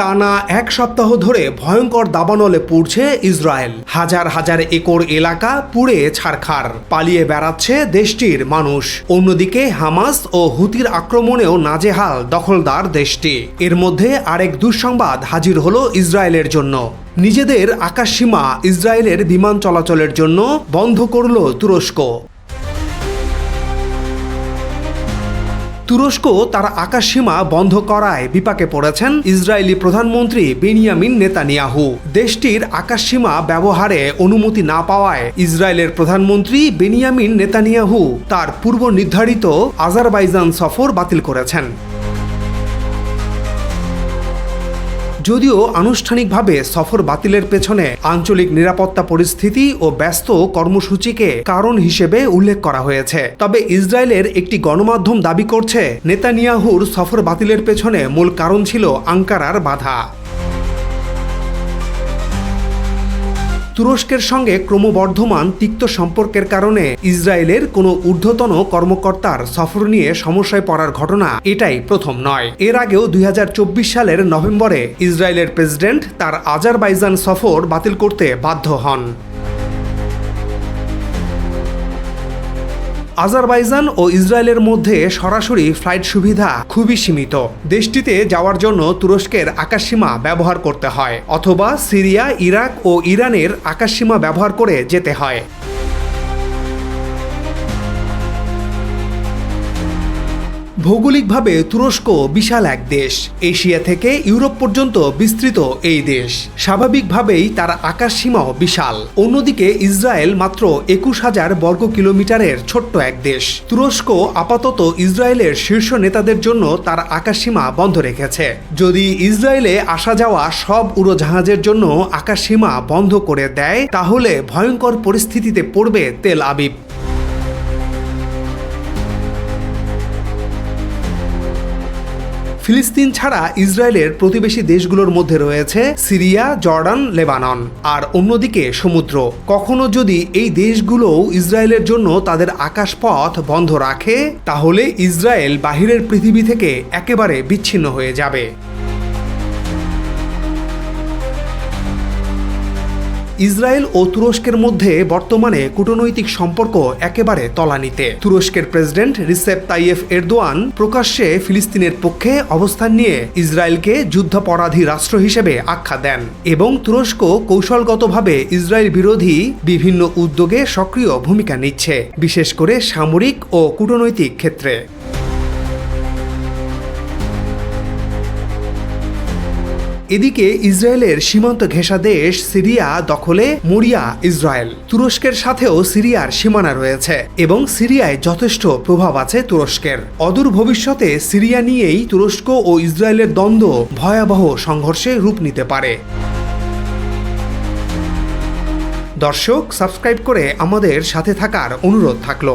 টানা এক সপ্তাহ ধরে ভয়ঙ্কর দাবানলে পুড়ছে ইসরায়েল। হাজার হাজার একর এলাকা পুড়ে ছারখার। পালিয়ে বেড়াচ্ছে দেশটির মানুষ। অন্যদিকে হামাস ও হুতির আক্রমণেও নাজেহাল দখলদার দেশটি। এর মধ্যে আরেক দুঃসংবাদ হাজির হলো ইসরায়েলের জন্য। নিজেদের আকাশসীমা ইসরায়েলের বিমান চলাচলের জন্য বন্ধ করল তুরস্ক। তুরস্ক তার আকাশসীমা বন্ধ করায় বিপাকে পড়েছেন ইসরায়েলি প্রধানমন্ত্রী বেনিয়ামিন নেতানিয়াহু। দেশটির আকাশসীমা ব্যবহারে অনুমতি না পাওয়ায় ইসরায়েলের প্রধানমন্ত্রী বেনিয়ামিন নেতানিয়াহু তার পূর্ব নির্ধারিত আজারবাইজান সফর বাতিল করেছেন। যদিও আনুষ্ঠানিকভাবে সফর বাতিলের পেছনে আঞ্চলিক নিরাপত্তা পরিস্থিতি ও ব্যস্ত কর্মসূচিকে কারণ হিসেবে উল্লেখ করা হয়েছে। তবে ইসরায়েলের একটি গণমাধ্যম দাবি করছে, নেতানিয়াহুর সফর বাতিলের পেছনে মূল কারণ ছিল আঙ্কারার বাধা। তুরস্কের সঙ্গে ক্রমবর্ধমান তিক্ত সম্পর্কের কারণে ইসরায়েলের কোনো ঊর্ধ্বতন কর্মকর্তার সফর নিয়ে সমস্যায় পড়ার ঘটনা এটাই প্রথম নয়। এর আগেও দুই হাজার চব্বিশ সালের নভেম্বরে ইসরায়েলের প্রেসিডেন্ট তার আজারবাইজান সফর বাতিল করতে বাধ্য হন। আজারবাইজান ও ইসরায়েলের মধ্যে সরাসরি ফ্লাইট সুবিধা খুবই সীমিত। দেশটিতে যাওয়ার জন্য তুরস্কের আকাশসীমা ব্যবহার করতে হয়, অথবা সিরিয়া, ইরাক ও ইরানের আকাশসীমা ব্যবহার করে যেতে হয়। ভৌগোলিকভাবে তুরস্ক বিশাল এক দেশ। এশিয়া থেকে ইউরোপ পর্যন্ত বিস্তৃত এই দেশ। স্বাভাবিকভাবেই তার আকাশসীমাও বিশাল। অন্যদিকে ইসরায়েল মাত্র একুশ হাজার বর্গ কিলোমিটারের ছোট্ট এক দেশ। তুরস্ক আপাতত ইসরায়েলের শীর্ষ নেতাদের জন্য তার আকাশসীমা বন্ধ রেখেছে। যদি ইসরায়েলে আসা যাওয়া সব উড়োজাহাজের জন্য আকাশসীমা বন্ধ করে দেয়, তাহলে ভয়ঙ্কর পরিস্থিতিতে পড়বে তেল আবিব। ফিলিস্তিন ছাড়া ইসরায়েলের প্রতিবেশী দেশগুলোর মধ্যে রয়েছে সিরিয়া, জর্ডান, লেবানন। আর অন্যদিকে সমুদ্র। কখনো যদি এই দেশগুলোও ইসরায়েলের জন্য তাদের আকাশপথ বন্ধ রাখে, তাহলে ইসরায়েল বাহিরের পৃথিবী থেকে একেবারে বিচ্ছিন্ন হয়ে যাবে। ইসরায়েল ও তুরস্কের মধ্যে বর্তমানে কূটনৈতিক সম্পর্ক একেবারে তলানিতে। তুরস্কের প্রেসিডেন্ট রিসেপ তাইয়েফ এরদোয়ান প্রকাশ্যে ফিলিস্তিনের পক্ষে অবস্থান নিয়ে ইসরায়েলকে যুদ্ধাপরাধী রাষ্ট্র হিসেবে আখ্যা দেন এবং তুরস্ক কৌশলগতভাবে ইসরায়েল বিরোধী বিভিন্ন উদ্যোগে সক্রিয় ভূমিকা নিচ্ছে, বিশেষ করে সামরিক ও কূটনৈতিক ক্ষেত্রে। এদিকে ইসরায়েলের সীমান্ত ঘেঁষা দেশ সিরিয়া দখলে মরিয়া ইসরায়েল। তুরস্কের সাথেও সিরিয়ার সীমানা রয়েছে এবং সিরিয়ায় যথেষ্ট প্রভাব আছে তুরস্কের। অদূর ভবিষ্যতে সিরিয়া নিয়েই তুরস্ক ও ইসরায়েলের দ্বন্দ্ব ভয়াবহ সংঘর্ষে রূপ নিতে পারে। দর্শক, সাবস্ক্রাইব করে আমাদের সাথে থাকার অনুরোধ থাকল।